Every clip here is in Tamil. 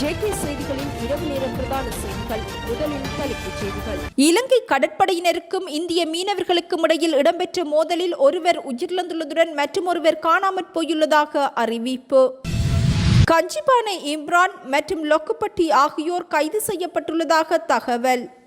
ஜேகே செய்திகளின் இரவு நேர பிரதான செய்திகள் முதலில் தலைப்புச் செய்திகள். இலங்கை கடற்படையினருக்கும் இந்திய மீனவர்களுக்கும் இடையில் இடம்பெற்ற மோதலில் ஒருவர் உயிரிழந்துள்ளதுடன் மற்றொருவர் காணாமற் போயுள்ளதாக அறிவிப்பு. கஞ்சிபானை இம்ரான் மற்றும் லொக்குப்பட்டி ஆகியோர் கைது செய்யப்பட்டுள்ளதாக தகவல்.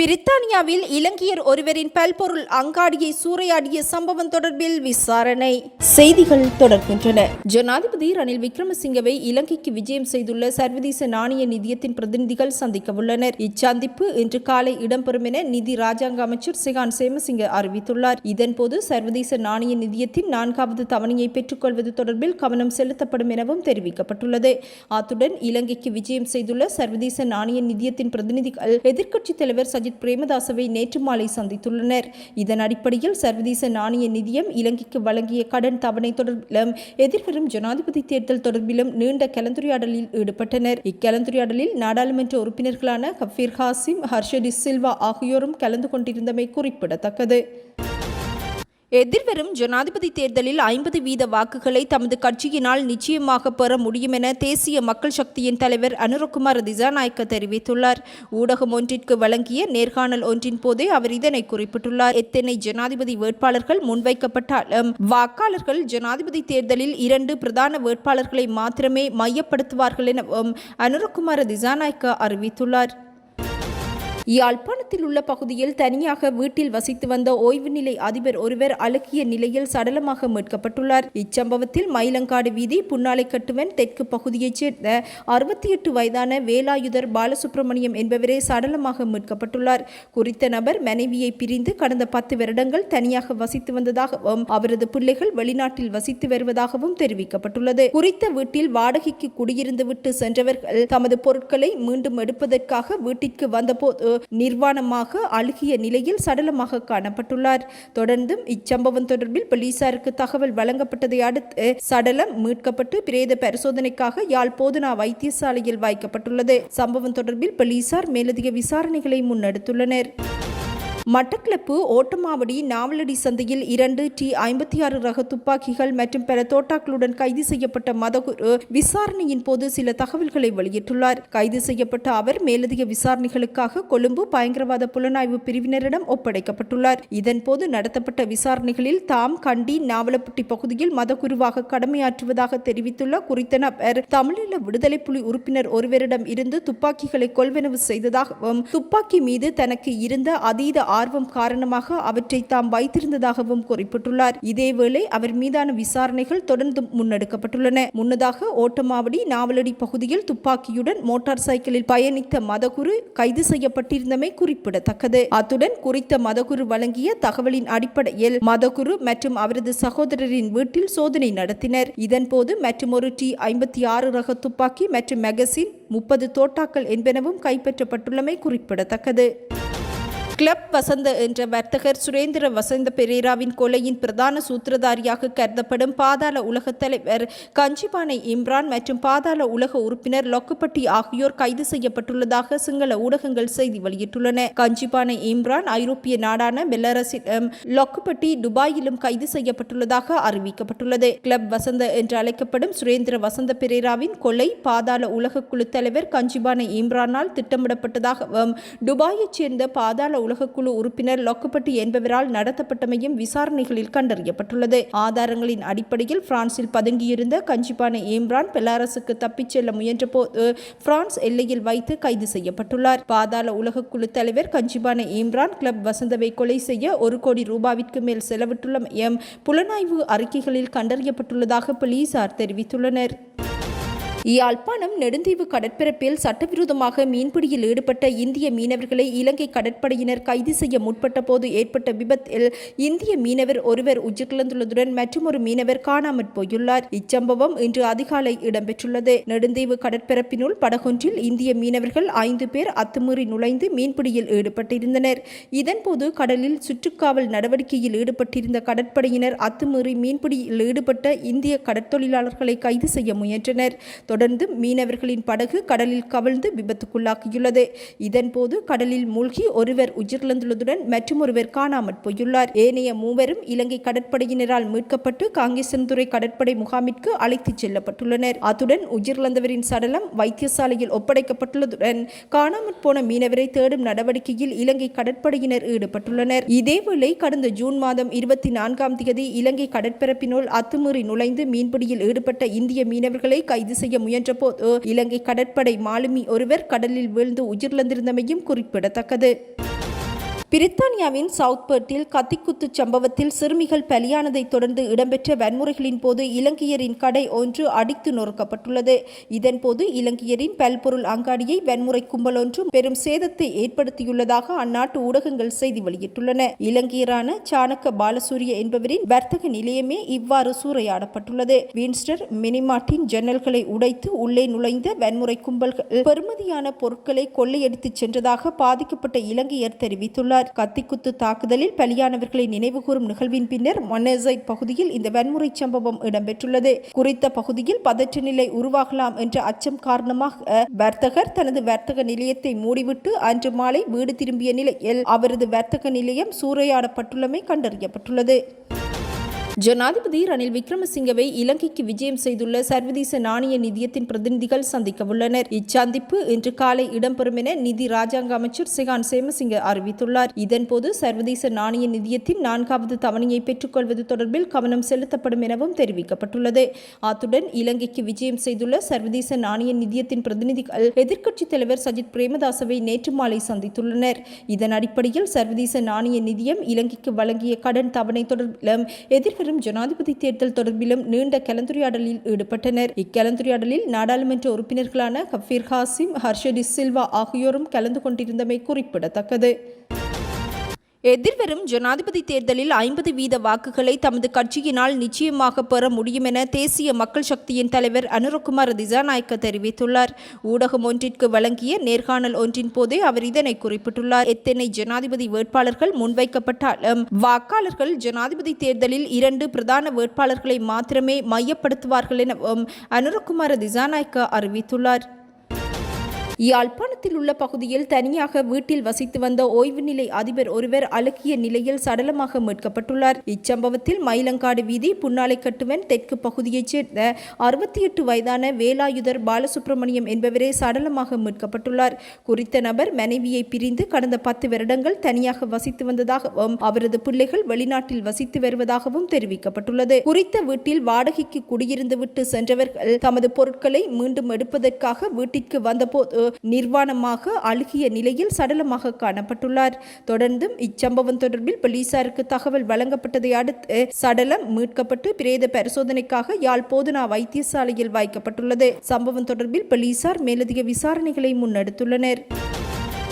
பிரித்தானியாவில் இலங்கையர் ஒருவரின் பல்பொருள் அங்காடியை சூறையாடிய சம்பவம் தொடர்பில் விசாரணை. செய்திகள் தொடர்கின்றன. ஜனாதிபதி ரணில் விக்ரமசிங்கவை இலங்கைக்கு விஜயம் செய்துள்ள சர்வதேச நாணய நிதியத்தின் பிரதிநிதிகள் சந்திக்க உள்ளனர். இச்சந்திப்பு இன்று காலை இடம்பெறும் என நிதி ராஜாங்க அமைச்சர் சிகான் சேமசிங்க அறிவித்துள்ளார். இதன்போது சர்வதேச நாணய நிதியத்தின் நான்காவது தவணையை பெற்றுக்கொள்வது தொடர்பில் கவனம் செலுத்தப்படும் எனவும் தெரிவிக்கப்பட்டுள்ளது. அத்துடன் இலங்கைக்கு விஜயம் செய்துள்ள சர்வதேச நாணய நிதியத்தின் பிரதிநிதிகள் எதிர்க்கட்சித் தலைவர் சஜித் பிரேமதாசவை நேற்று மாலை சந்தித்துள்ளனர். இதன் அடிப்படையில் சர்வதேச நாணய நிதியம் இலங்கைக்கு வழங்கிய கடன் தவணை தொடர்பிலும் எதிர்வரும் ஜனாதிபதி தேர்தல் தொடர்பிலும் நீண்ட கலந்துரையாடலில் ஈடுபட்டனர். இக்கலந்துரையாடலில் நாடாளுமன்ற உறுப்பினர்களான ஹஃபீர் ஹாசிம் ஹர்ஷடி சில்வா ஆகியோரும் கலந்து கொண்டிருந்தமை குறிப்பிடத்தக்கது. எதிர்வரும் ஜனாதிபதி தேர்தலில் ஐம்பது வீத வாக்குகளை தமது கட்சியினால் நிச்சயமாக பெற முடியும் என தேசிய மக்கள் சக்தியின் தலைவர் அனுரகுமார் திசாநாயக்க தெரிவித்துள்ளார். ஊடகம் ஒன்றிற்கு வழங்கிய நேர்காணல் ஒன்றின் போதே அவர் இதனை குறிப்பிட்டுள்ளார். எத்தனை ஜனாதிபதி வேட்பாளர்கள் முன்வைக்கப்பட்டாலும் வாக்காளர்கள் ஜனாதிபதி தேர்தலில் இரண்டு பிரதான வேட்பாளர்களை மாத்திரமே மையப்படுத்துவார்கள் எனவும் அனுரகுமார திசாநாயக்க அறிவித்துள்ளார். யாழ்ப்பாணத்தில் உள்ள பகுதியில் தனியாக வீட்டில் வசித்து வந்த ஓய்வு நிலை அதிபர் ஒருவர் அழுகிய நிலையில் சடலமாக மீட்கப்பட்டுள்ளார். இச்சம்பவத்தில் மயிலங்காடு வீதி புன்னாலை கட்டுவன் தெற்கு பகுதியைச் சேர்ந்த அறுபத்தி எட்டு வயதான வேலாயுதர் பாலசுப்ரமணியம் என்பவரே சடலமாக மீட்கப்பட்டுள்ளார். குறித்த நபர் மனைவியை பிரிந்து கடந்த பத்து வருடங்கள் தனியாக வசித்து வந்ததாகவும் அவரது பிள்ளைகள் வெளிநாட்டில் வசித்து வருவதாகவும் தெரிவிக்கப்பட்டுள்ளது. குறித்த வீட்டில் வாடகைக்கு குடியிருந்து விட்டு சென்றவர்கள் தமது பொருட்களை மீண்டும் எடுப்பதற்காக வீட்டிற்கு வந்தபோது நிர்வாணமாக அழுகிய நிலையில் சடலமாக காணப்பட்டுள்ளார். தொடர்ந்தும் இச்சம்பவம் தொடர்பில் போலீசாருக்கு தகவல் வழங்கப்பட்டதை அடுத்து சடலம் மீட்கப்பட்டு பிரேத பரிசோதனைக்காக யாழ் போதனா வைத்தியசாலையில் வைக்கப்பட்டுள்ளது. சம்பவம் தொடர்பில் போலீசார் மேலதிக விசாரணைகளை முன்னெடுத்துள்ளனர். மட்டக்களப்பு ஓட்டமாவடி நாவலடி சந்தையில் இரண்டு டி ஐம்பத்தி ஆறு ரக துப்பாக்கிகள் மற்றும் பல தோட்டாக்களுடன் கைது செய்யப்பட்ட மதகுரு விசாரணையின் போது சில தகவல்களை வெளியிட்டுள்ளார். கைது செய்யப்பட்ட அவர் மேலதிக விசாரணைகளுக்காக கொழும்பு பயங்கரவாத புலனாய்வு பிரிவினரிடம் ஒப்படைக்கப்பட்டுள்ளார். இதன்போது நடத்தப்பட்ட விசாரணைகளில் தாம் கண்டி நாவலப்பட்டி பகுதியில் மதகுருவாக கடமையாற்றுவதாக தெரிவித்துள்ள குறித்த நபர் தமிழீழ விடுதலை புலி உறுப்பினர் ஒருவரிடம் இருந்து துப்பாக்கிகளை கொள்வனவு செய்ததாகவும் துப்பாக்கி மீது தனக்கு இருந்த அதீத ஆர்வம் காரணமாக அவற்றை தாம் வைத்திருந்ததாகவும் குறிப்பிட்டுள்ளார். இதேவேளை அவர் மீதான விசாரணைகள் தொடர்ந்து முன்னெடுக்கப்பட்டுள்ளன. முன்னதாக ஓட்டமாவடி நாவலடி பகுதியில் துப்பாக்கியுடன் மோட்டார் சைக்கிளில் பயணித்த மதகுரு கைது செய்யப்பட்டிருந்தமை குறிப்பிடத்தக்கது. அத்துடன் குறித்த மதகுரு வழங்கிய தகவலின் அடிப்படையில் மதகுரு மற்றும் அவரது சகோதரரின் வீட்டில் சோதனை நடத்தினர். இதன்போது மற்றும் ஒரு டி ஐம்பத்தி ஆறு ரக துப்பாக்கி மற்றும் மெகசின் முப்பது தோட்டாக்கள் என்பனவும் கைப்பற்றப்பட்டுள்ளமை குறிப்பிடத்தக்கது. கிளப் வசந்த என்ற வர்த்தகர் சுரேந்திர வசந்த பெரேராவின் கொலையின் பிரதான சூத்திரதாரியாக கருதப்படும் பாதாள உலக தலைவர் கஞ்சிபானை இம்ரான் மற்றும் பாதாள உலக உறுப்பினர் லொக்குப்பட்டி ஆகியோர் கைது செய்யப்பட்டுள்ளதாக சிங்கள ஊடகங்கள் செய்தி வெளியிட்டுள்ளன. கஞ்சிபானை இம்ரான் ஐரோப்பிய நாடான பெலாரஸிலும் லொக்குப்பட்டி துபாயிலும் கைது செய்யப்பட்டுள்ளதாக அறிவிக்கப்பட்டுள்ளது. கிளப் வசந்த என்று அழைக்கப்படும் சுரேந்திர வசந்த பெரேராவின் கொலை பாதாள உலக குழு தலைவர் கஞ்சிபானை இம்ரானால் திட்டமிடப்பட்டதாகவும் துபாயைச் சேர்ந்த பாதாள உலகக்குழு உறுப்பினர் லொக்கப்பட்டு என்பவரால் நடத்தப்பட்டமையும் விசாரணைகளில் கண்டறியப்பட்டுள்ளது. ஆதாரங்களின் அடிப்படையில் பிரான்சில் பதுங்கியிருந்த கஞ்சிபான இம்ரான் பெலாரஸுக்கு தப்பிச் செல்ல முயன்றபோது பிரான்ஸ் எல்லையில் வைத்து கைது செய்யப்பட்டுள்ளார். பாதாள உலகக்குழு தலைவர் கஞ்சிபான இம்ரான் கிளப் வசந்தவை கொலை செய்ய ஒரு கோடி ரூபாவிற்கு மேல் செலவிட்டுள்ள எம் புலனாய்வு அறிக்கைகளில் கண்டறியப்பட்டுள்ளதாக போலீசார் தெரிவித்துள்ளனர். யாழ்ப்பாணம் நெடுந்தீவு கடற்பரப்பில் சட்டவிரோதமாக மீன்பிடியில் ஈடுபட்ட இந்திய மீனவர்களை இலங்கை கடற்படையினர் கைது செய்ய முற்பட்ட போது ஏற்பட்ட விபத்தில் இந்திய மீனவர் ஒருவர் உயிரிழந்துள்ளதுடன் மற்றொரு மீனவர் காணாமற் போயுள்ளார். இச்சம்பவம் இன்று அதிகாலை இடம்பெற்றுள்ளது. நெடுந்தீவு கடற்பரப்பினுள் படகொன்றில் இந்திய மீனவர்கள் ஐந்து பேர் அத்துமீறி நுழைந்து மீன்பிடியில் ஈடுபட்டிருந்தனர். இதன்போது கடலில் சுற்றுக்காவல் நடவடிக்கையில் ஈடுபட்டிருந்த கடற்படையினர் அத்துமீறி மீன்பிடியில் ஈடுபட்ட இந்திய கடற்தொழிலாளர்களை கைது செய்ய முயன்றனர். தொடர்ந்து மீனவர்களின் படகு கடலில் கவிழ்ந்து விபத்துக்குள்ளாக்கியுள்ளது இதன்போது கடலில் மூழ்கி ஒருவர் உயிரிழந்துள்ளதுடன் மற்றொருவர் காணாமற் போயுள்ளார். ஏனைய மூவரும் இலங்கை கடற்படையினரால் மீட்கப்பட்டு காங்கேசன்துறை கடற்படை முகாமிற்கு அழைத்துச் செல்லப்பட்டுள்ளனர். அத்துடன் உயிரிழந்தவரின் சடலம் வைத்தியசாலையில் ஒப்படைக்கப்பட்டுள்ளதுடன் காணாமற் போன மீனவரை தேடும் நடவடிக்கையில் இலங்கை கடற்படையினர் ஈடுபட்டுள்ளனர். இதேவேளை கடந்த ஜூன் மாதம் இருபத்தி நான்காம் தேதி இலங்கை கடற்பரப்பினுள் அத்துமீறி நுழைந்து மீன்பிடியில் ஈடுபட்ட இந்திய மீனவர்களை கைது செய்ய முயன்றபோது இலங்கை கடற்படை மாலுமி ஒருவர் கடலில் வீழ்ந்து உயிரிழந்திருந்தமையும் குறிப்பிடத்தக்கது. பிரித்தானியாவின் சவுத்பர்ட்டில் கத்திக்குத்து சம்பவத்தில் சிறுமிகள் பலியானதை தொடர்ந்து இடம்பெற்ற வன்முறைகளின் போது இலங்கையரின் கடை ஒன்று அடித்து நொறுக்கப்பட்டுள்ளது. இதன்போது இலங்கையரின் பல்பொருள் அங்காடியை வன்முறை கும்பல் ஒன்றும் பெரும் சேதத்தை ஏற்படுத்தியுள்ளதாக அந்நாட்டு ஊடகங்கள் செய்தி வெளியிட்டுள்ளன. இலங்கையரான சாணக்க பாலசூரிய என்பவரின் வர்த்தக நிலையமே இவ்வாறு சூறையாடப்பட்டுள்ளது. வீன்ஸ்டர் மினிமார்ட்டின் ஜன்னல்களை உடைத்து உள்ளே நுழைந்த வன்முறை கும்பல்கள் பெறுமதியான பொருட்களை கொள்ளையடித்துச் சென்றதாக பாதிக்கப்பட்ட இலங்கையர் தெரிவித்துள்ளார். கத்திக்குத்து தாக்குதலில் பலியானவர்களை நினைவுகூரும் நிகழ்வின் பின்னர் மொனசைட் பகுதியில் இந்த வன்முறை சம்பவம் இடம்பெற்றுள்ளது. குறித்த பகுதியில் பதற்ற நிலை உருவாகலாம் என்ற அச்சம் காரணமாக வர்த்தகர் தனது வர்த்தக நிலையத்தை மூடிவிட்டு அன்று மாலை வீடு திரும்பிய நிலையில் அவரது வர்த்தக நிலையம் சூறையாடப்பட்டுள்ளமை கண்டறியப்பட்டுள்ளது. ஜனாதிபதி ரணில் விக்ரமசிங்கவை இலங்கைக்கு விஜயம் செய்துள்ள சர்வதேச நாணய நிதியத்தின் பிரதிநிதிகள் சந்திக்க உள்ளனர். இச்சந்திப்பு இன்று காலை இடம்பெறும் என நிதி ராஜாங்க அமைச்சர் சிகான் சேமசிங்க அறிவித்துள்ளார். இதன்போது சர்வதேச நாணய நிதியத்தின் நான்காவது தவணையை பெற்றுக்கொள்வது தொடர்பில் கவனம் செலுத்தப்படும் எனவும் தெரிவிக்கப்பட்டுள்ளது. அத்துடன் இலங்கைக்கு விஜயம் செய்துள்ள சர்வதேச நாணய நிதியத்தின் பிரதிநிதிகள் எதிர்க்கட்சித் தலைவர் சஜித் பிரேமதாசவை நேற்று மாலை சந்தித்துள்ளனர். இதன் அடிப்படையில் சர்வதேச நாணய நிதியம் இலங்கைக்கு வழங்கிய கடன் தவணை தொடர்பிலும் எதிர்வரும் ஜனாதிபதி தேர்தல் தொடர்பிலும் நீண்ட கலந்துரையாடலில் ஈடுபட்டனர். இக்கலந்துரையாடலில் நாடாளுமன்ற உறுப்பினர்களான கஃபீர் ஹாசிம் ஹர்ஷடி சில்வா ஆகியோரும் கலந்து கொண்டிருந்தமை குறிப்பிடத்தக்கது. எதிர்வரும் ஜனாதிபதி தேர்தலில் ஐம்பது வீத வாக்குகளை தமது கட்சியினால் நிச்சயமாக பெற முடியும் என தேசிய மக்கள் சக்தியின் தலைவர் அனுரகுமார் திசாநாயக்க தெரிவித்துள்ளார். ஊடகம் ஒன்றிற்கு வழங்கிய நேர்காணல் ஒன்றின் போதே அவர் இதனை குறிப்பிட்டுள்ளார். எத்தனை ஜனாதிபதி வேட்பாளர்கள் முன்வைக்கப்பட்டாலும் வாக்காளர்கள் ஜனாதிபதி தேர்தலில் இரண்டு பிரதான வேட்பாளர்களை மாத்திரமே மையப்படுத்துவார்கள் எனவும் அனுரகுமார் திசாநாயக்க அறிவித்துள்ளார். யாழ்ப்பாணத்தில் உள்ள பகுதியில் தனியாக வீட்டில் வசித்து வந்த ஓய்வு நிலை அதிபர் ஒருவர் அழுகிய நிலையில் சடலமாக மீட்கப்பட்டுள்ளார். இச்சம்பவத்தில் மயிலங்காடு வீதி புன்னாலை கட்டுவன் தெற்கு பகுதியைச் சேர்ந்த அறுபத்தி எட்டு வயதான வேலாயுதர் பாலசுப்ரமணியம் என்பவரே சடலமாக மீட்கப்பட்டுள்ளார். குறித்த நபர் மனைவியை பிரிந்து கடந்த பத்து வருடங்கள் தனியாக வசித்து வந்ததாகவும் அவரது பிள்ளைகள் வெளிநாட்டில் வசித்து வருவதாகவும் தெரிவிக்கப்பட்டுள்ளது. குறித்த வீட்டில் வாடகைக்கு குடியிருந்துவிட்டு சென்றவர்கள் தமது பொருட்களை மீண்டும் எடுப்பதற்காக வீட்டிற்கு வந்தபோது நிர்வாணமாக அழுகிய நிலையில் சடலமாக காணப்பட்டுள்ளார். தொடர்ந்தும் இச்சம்பவம் தொடர்பில் போலீசாருக்கு தகவல் வழங்கப்பட்டதை அடுத்து சடலம் மீட்கப்பட்டு பிரேத பரிசோதனைக்காக யாழ் போதனா வைத்தியசாலையில் வைக்கப்பட்டுள்ளது. சம்பவம் தொடர்பில் போலீசார் மேலதிக விசாரணைகளை முன்னெடுத்துள்ளனர்.